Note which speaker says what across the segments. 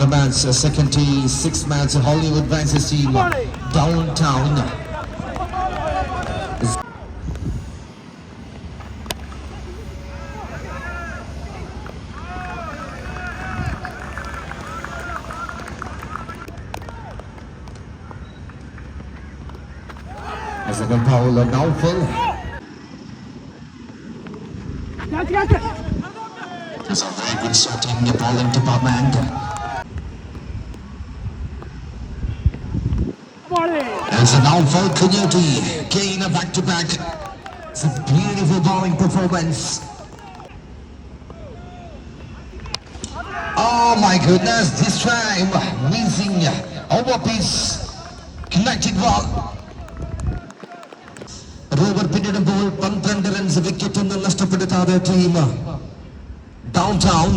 Speaker 1: in a second match, Hollywood Branches team, downtown. Second foul on Downfall. That's a very good shot in the bowling department. Bamand. It's a downfall, Kanyoti. Kane a back to back. It's a beautiful bowling performance. Oh my goodness, this time missing over piece. Connected ball. Robber പിന്നിടുമ്പോൾ പന്ത്രണ്ട് runs wicket ഒന്നും നഷ്ടപ്പെടുത്താതെ team down town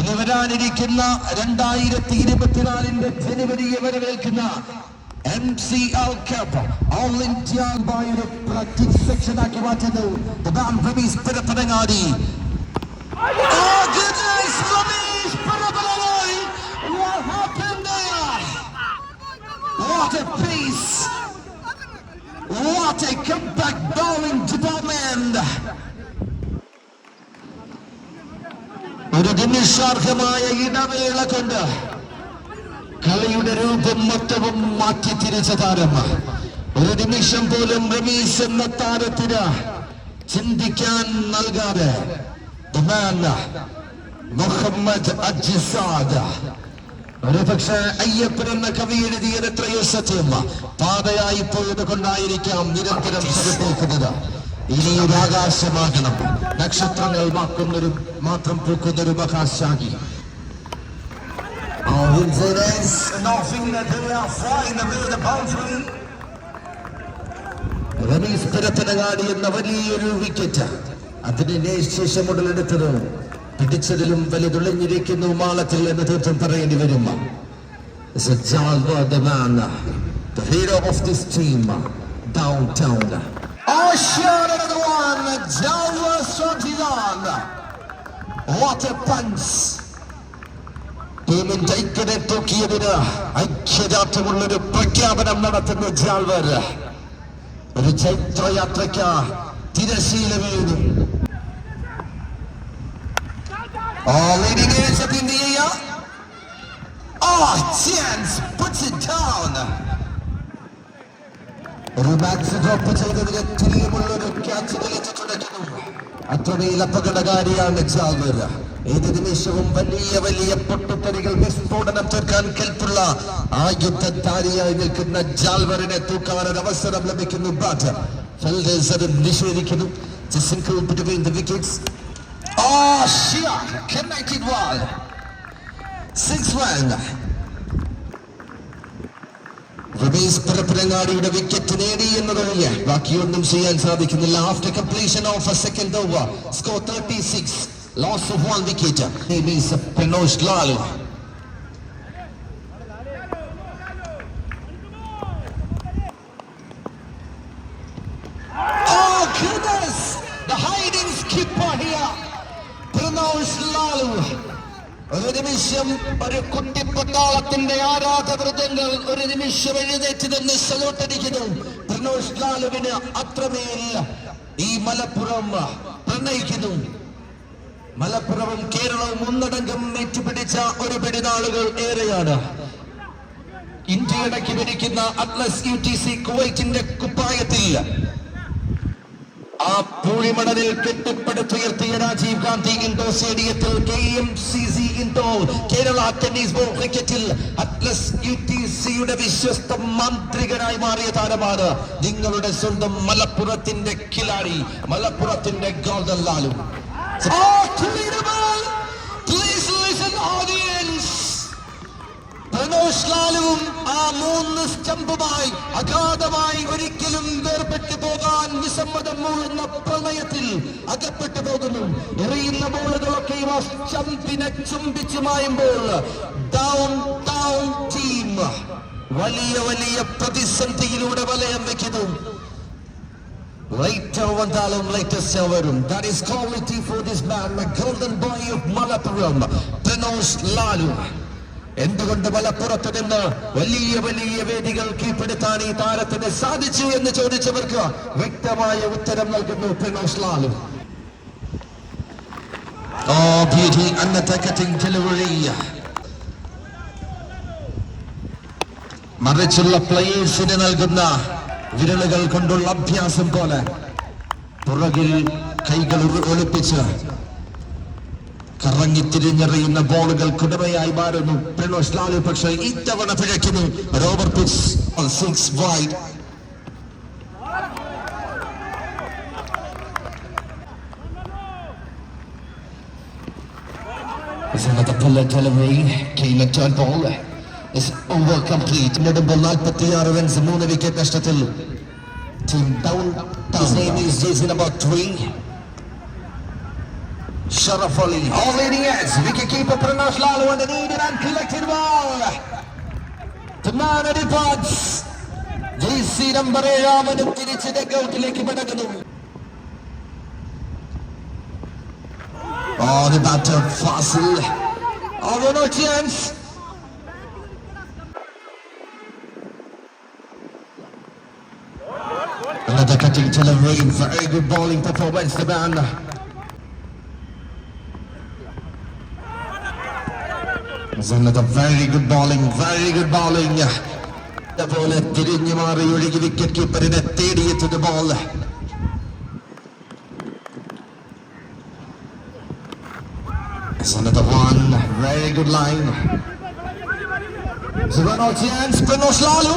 Speaker 1: ഇനി വരാനിരിക്കുന്ന രണ്ടായിരത്തി ഇരുപത്തിനാലിന്റെ ജനുവരിയെ വരവേൽക്കുന്ന M C L cup all India ഒരു practice section ആക്കി മാറ്റുന്നു Ramees പിറപ്പനങ്ങാടി Oh goodness, Ramesh Parabalai! What happened there? What a piece! What a comeback bowling ഒരു നിമിഷാർഹമായ ഇടവേള കൊണ്ട് കളിയുടെ രൂപം മൊത്തവും മാറ്റി തിരിച്ച താരം. ഒരു നിമിഷം പോലും റമീസ് എന്ന താരത്തിന് ചിന്തിക്കാൻ നൽകാതെ മുഹമ്മദ് അജിസാദ്. ഒരു പക്ഷേ അയ്യപ്പൻ എന്ന കവി എഴുതിയത് എത്രയോ സത്യം. പാതയായി പോയത് കൊണ്ടായിരിക്കാം നിരന്തരം ശ്രദ്ധേക്കുന്നത് ഇനി ഒരു ആകാശമാകണം നക്ഷത്രങ്ങൾ വാക്കുന്നൊരു മാത്രം പൂക്കുന്നൊരു മഹാശാഖി incidents, nothing that they are flying the middle of the boundary. Ramees പരത്തനങ്ങാടി എന്ന വലിയൊരു വിക്കറ്റ് അതിന് ശേഷം ഉടലെടുത്തത് പിടിച്ചതിലും വലുതുളഞ്ഞിരിക്കുന്നു മാളത്തിൽ എന്ന് തീർത്തും പറയേണ്ടി വരും the hero of this team, downtown. Oh, shot another one, Jalwa Sotilan. What a punch! ടീമിന്റെ ഐക്യനെ തൂക്കിയതിന് ഐക്യദാർഢ്യമുള്ളൊരു പ്രഖ്യാപനം നടത്തുന്ന ജാൽവർ ഒരു ചൈത്രയാത്രയ്ക്ക് തിരശീല വീഴുന്നു Oh, leading edge up in the air. Oh, chance puts it down. Max drop ചെയ്തതിന് തുല്യമുള്ള ഒരു ക്യാച്ച് നിലച്ചു തുടയ്ക്കുന്നു അത്രമേൽ അപകടകാരിയാണ് ജാൽവർ ഏത് നിമിഷവും വലിയ വലിയ പൊട്ടുത്തരികൾ വിസ്ഫോടനം തീർക്കാൻ കേൾപ്പുള്ള ആ നിൽക്കുന്ന ജാൽവറിനെ തൂക്കാൻ ഒരു അവസരം ലഭിക്കുന്നു ബാറ്റ് ഫീൽഡേഴ്സ് അത് നിഷേധിക്കുന്നു Oh, shot! Connected one. Six one. Ramees പരപ്പനങ്ങാടിയുടെ wicket നേടി എന്നതൊഴികെ ബാക്കിയൊന്നും ചെയ്യാൻ സാധിക്കുന്നില്ല after completion of a second over score thirty six loss of one wicket Pranosh Lalu Oh goodness! The hiding skipper here. ഒരു നിമിഷം ഒരു കുട്ടിപ്പട്ടാളത്തിന്റെ ആരാധവൃതങ്ങൾ ഒരു നിമിഷം എഴുന്നേറ്റ് നിന്ന് സലോട്ടടിക്കുന്നു. പ്രനോഷ് ലാലുവിന് അത്രമേൽ ഈ മലപ്പുറം പ്രണയിക്കുന്നു. മലപ്പുറവും കേരളവും ഒന്നടങ്കം ഏറ്റുപിടിച്ച ഒരു പെരുന്നാളുകൾ ഏറെയാണ്. ഇന്ത്യയിടയ്ക്ക് ഭരിക്കുന്ന അറ്റ്ലസ് യു ടി സി കുവൈറ്റിന്റെ കുപ്പായത്തിൽ ആ പൂഴിമടലിൽ കെട്ടിപ്പടുത്തുയർത്തിയ രാജീവ് ഗാന്ധി ഇൻഡോർ സ്റ്റേഡിയത്തിൽ K M C C indoor Kerala tennis ball ക്രിക്കറ്റിൽ അറ്റ്ലസ് യു ടി സിയുടെ വിശ്വസ്ത മാന്ത്രികനായി മാറിയ താരമാണ് നിങ്ങളുടെ സ്വന്തം മലപ്പുറത്തിന്റെ കിലാടി മലപ്പുറത്തിന്റെ ഗോൾഡൻ ലാലു ും. ആ മൂന്ന് സ്റ്റമ്പുമായി അഗാധമായി ഒരിക്കലും വേർപെട്ടു പോകാൻ വിസമ്മതം മൂളുന്ന പ്രണയത്തിൽ അകപ്പെട്ടു പോകുന്നു. എറിയുന്ന ബോളുകളൊക്കെ ചമ്പിനെ ചുംബിച്ചു മായുമ്പോൾ ഡൗൺ ടീം വലിയ വലിയ പ്രതിസന്ധിയിലൂടെ വലയം വെക്കുന്നു. Later വന്നാലും വരും. എന്തുകൊണ്ട് മലപ്പുറത്ത് നിന്ന് വലിയ വലിയ വേദികൾ കീഴ്പ്പെടുത്താൻ ഈ താരത്തിന് സാധിച്ചു എന്ന് ചോദിച്ചവർക്ക് വ്യക്തമായ ഉത്തരം നൽകുന്നു പ്രണോസ് ലാലു ഡെലിവറി മറിച്ചുള്ള പ്ലേയേഴ്സിന് നൽകുന്ന വിരലുകൾ കൊണ്ടുള്ള അഭ്യാസം പോലെ പുറകിൽ കൈകൾ ഒളിപ്പിച്ച് കറങ്ങി തിരിഞ്ഞെറിയുന്ന ബോളുകൾ കുടമയായി മാറുന്നു. പ്രണോഷ് ലാലു പക്ഷേ ഇത്തവണ പിഴയ്ക്കുന്നു robber pitch six wide three. Sharaf Ali. All leading edge. Wicket keeper Pranash Lalu and the needed and collected ball. The man at the pods. Jaisy number ഏഴാമനും തിരിച്ച് ഡെക്കൗട്ടിലേക്ക് മടങ്ങുന്നു Oh, the batter Fasil. Oh, no chance. Another cutting delivery. Very good bowling performance, the man. It's another very good bowling, very good bowling. പോലെ തിരിഞ്ഞു മാറി ഒഴുകി wicket കീപ്പറിനെ തേടിയെത്തുന്ന ball It's another one. Very good line. Zubano chance. Pranosh Lalu.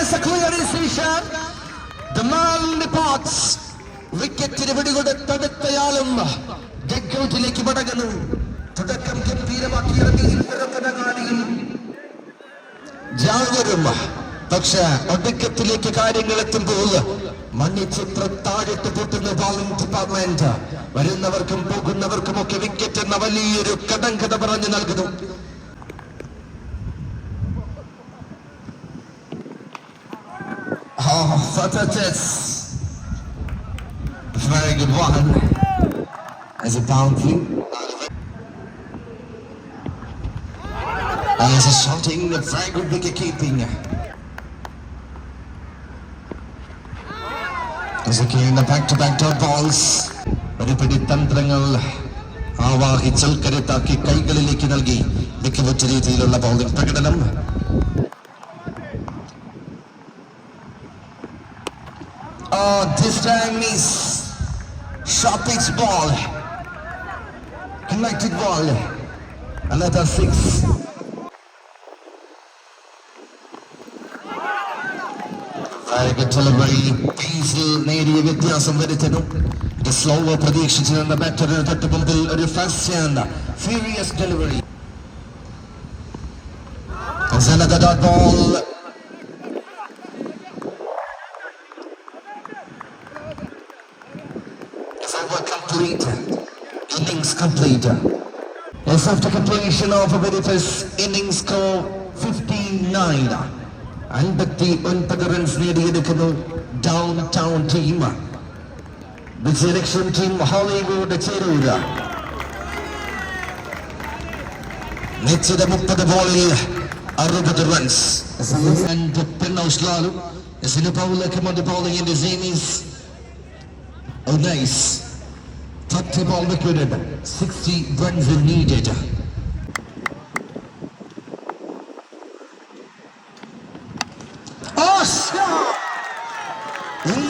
Speaker 1: It's a clear decision. The man departs. വിക്കറ്റിന് പിടികൊടുത്തടുത്തയാളും ഡെക്കൗട്ടിലേക്ക് മടങ്ങുന്നു തുടക്കം ഗംഭീരമാക്കി ഇറങ്ങി ഇത്തരത്തിനങ്ങാടിയിൽ ജാഗരും പക്ഷെ ഒടുക്കത്തിലേക്ക് കാര്യങ്ങൾ എത്തുമ്പോൾ മണ്ണിച്ചിത്ര താഴെട്ട് പൊട്ടുന്ന ബോളിംഗ് ഡിപ്പാർട്ട്മെന്റ് വരുന്നവർക്കും പോകുന്നവർക്കും ഒക്കെ വിക്കറ്റ് എന്ന വലിയൊരു കടങ്കഥ പറഞ്ഞു നൽകുന്നു. Oh, what a test. Very good. As a shouting, very good wicket keeping. As again, the back-to-back dot balls. ഒരു പിടി തന്ത്രങ്ങൾ ആവാഹിച്ചൽ കരുത്താക്കി കൈകളിലേക്ക് നൽകി മികവുറ്റ രീതിയിലുള്ള ബൗളിംഗ് പ്രകടനം Oh, this time is sharp pitch ball. Connected ball. Another six. Very good delivery. പേസിൽ നേരിയ വ്യത്യാസം വരുത്തുന്നു ഇത് സ്ലോവർ പ്രതീക്ഷിച്ചിരുന്ന ബാറ്ററിന് തൊട്ട് മുമ്പിൽ ഒരു fast and furious delivery Another dot ball. It's over complete. Innings complete. As after completion of a very first innings score 59. അൻപത്തി ഒൻപത് runs നേടിയെടുക്കുന്നു ഡൗൺ ടൗൺ ടീം വിജയലക്ഷ്യം ടീം ഹോളിവുഡ് ചേരൂര നിശ്ചിത മുപ്പത് ബോളിൽ അറുപത് runs And Pinnosh Lalu is in a bowler come on the bowling in the Zenis. Oh nice. 30 ball wicked. 60 runs are needed.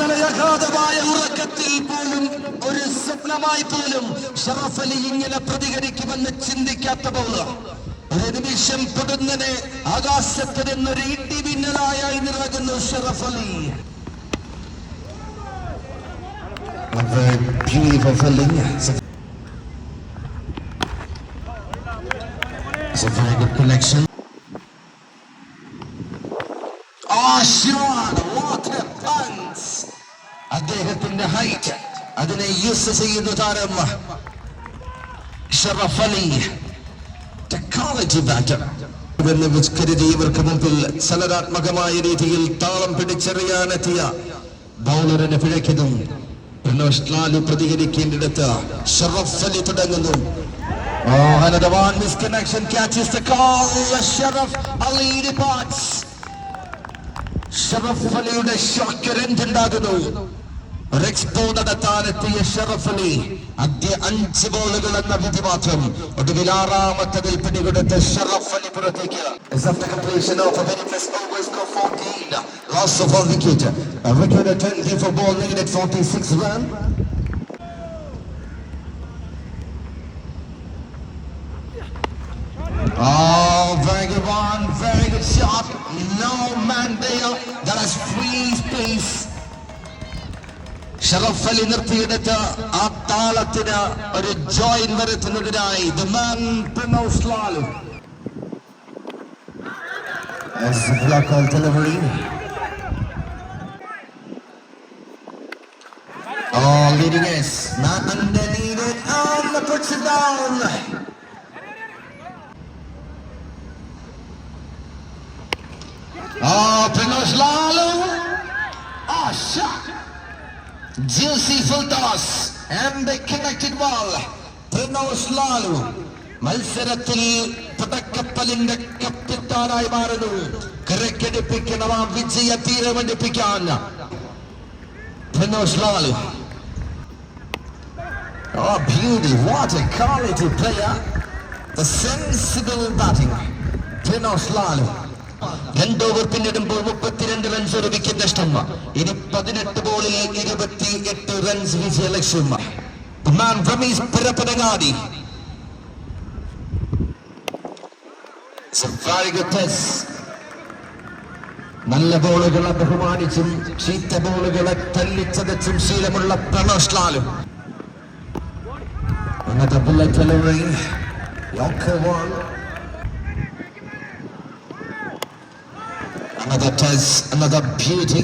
Speaker 1: അഗാധമായ ഉറക്കത്തിൽ പോലും ഒരു സ്വപ്നമായി പോലും ഷറഫ് അലി ഇങ്ങനെ പ്രതികരിക്കുമെന്ന് ചിന്തിക്കാത്ത ബൗളർ ഒരു നിമിഷം പൊടുന്നനെ ആകാശത്ത് നിന്നൊരു ഇട്ടി ഭിന്നലായി നിറകുന്നു Sharaf Ali. It's a, very good connection. Oh! അദ്ദേഹത്തിന്റെ ഹൈറ്റ് അതിനെ യൂസ് ചെയ്യുന്ന താരം ഷറഫ് അലി ടെക്നോളജി ബാറ്റർ എന്ന് വിസ്കരിച്ച് ഇവർക്ക് മുമ്പിൽ ചലനാത്മകമായ രീതിയിൽ താളം പിടിച്ചെറിയാനെത്തിയ ബൗളറിനെ പിഴയ്ക്കുന്നു. ലാലു പ്രതികരിക്കേണ്ടിടത്ത് ഷറഫ് അലി തുടങ്ങുന്നു. Oh, another one misconnection catches the call. Sharaf. Sharaf അലിയുടെ ഷോക്ക് രണ്ടുണ്ടാകുന്നു ഒരു എക്സ്പോ നടത്താനെത്തിയ ഷറഫ് അലി ആദ്യ അഞ്ച് ബോളുകൾ എന്ന വിധി മാത്രം ഒടുവിൽ ആറാമത്തതിൽ പിടികൊടുത്ത ഷറഫ് അലി പുറത്തേക്ക് As after completion of a very first over score 14 loss of one wicket a record of 20 for ball needed 46 run Oh, very good one, very good shot. No man there. That is free space. Sharaf Ali നിർത്തിയെടുത്ത ആ താളത്തിന് ഒരു join വരുത്തുന്നതിനായി Oh, Pinoslalu! Oh, shit! Juicy full toss. And the connected ball. Prinosh Lalu. മത്സരത്തിൽ പടക്കപ്പലിന്റെ കപ്പിത്താനായി മാറുന്നു കരക്കടിപ്പിക്കണം ആ വിജയ തീരമടിപ്പിക്കാൻ പ്രണോഷ് Lalu Oh, beauty. What a quality player. The sensible batting. Prinosh Lalu. രണ്ട് over പിന്നിടുമ്പോൾ മുപ്പത്തിരണ്ട് റൺസ് ഒരു ഇനി പതിനെട്ട് ബോളിൽ ഇരുപത്തി എട്ട് റൺസ് വിജയ. നല്ല ബോളുകളെ ബഹുമാനിച്ചും ചീത്ത ബോളുകളെ തല്ലിച്ചതച്ചും ശീലമുള്ള പ്രണോഷ് ലാലും. Another test, another beauty.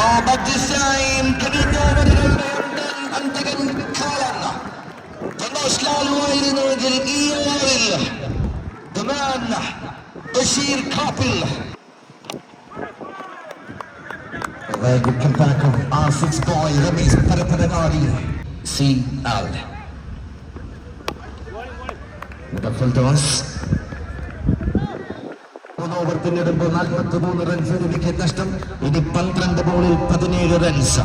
Speaker 1: Oh, but this time, കഴിഞ്ഞവരുടെ അന്തികൻ കാലം പ്രനോഷ് ലാലുവായിരുന്നുവെങ്കിൽ ഈ ഓവറിൽ the man Basheer Kappil A very good comeback of R6 boy Ramesh Paraparanari. See out. With a full toss. Over പിന്നിടുമ്പോൾ നാൽപ്പത്തി മൂന്ന് റൺസ് വിക്കറ്റ് നഷ്ടം. ഇനി പന്ത്രണ്ട് ബോളിൽ പതിനേഴ് റൺസ്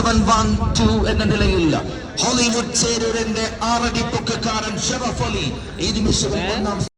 Speaker 1: വൺ ടു എന്ന നിലയിൽ ഹോളിവുഡ് ചേരൂരന്റെ ആറടി പൊക്കക്കാരൻ ഷറഫ് അലി ഈ നിമിഷം ഒന്നാം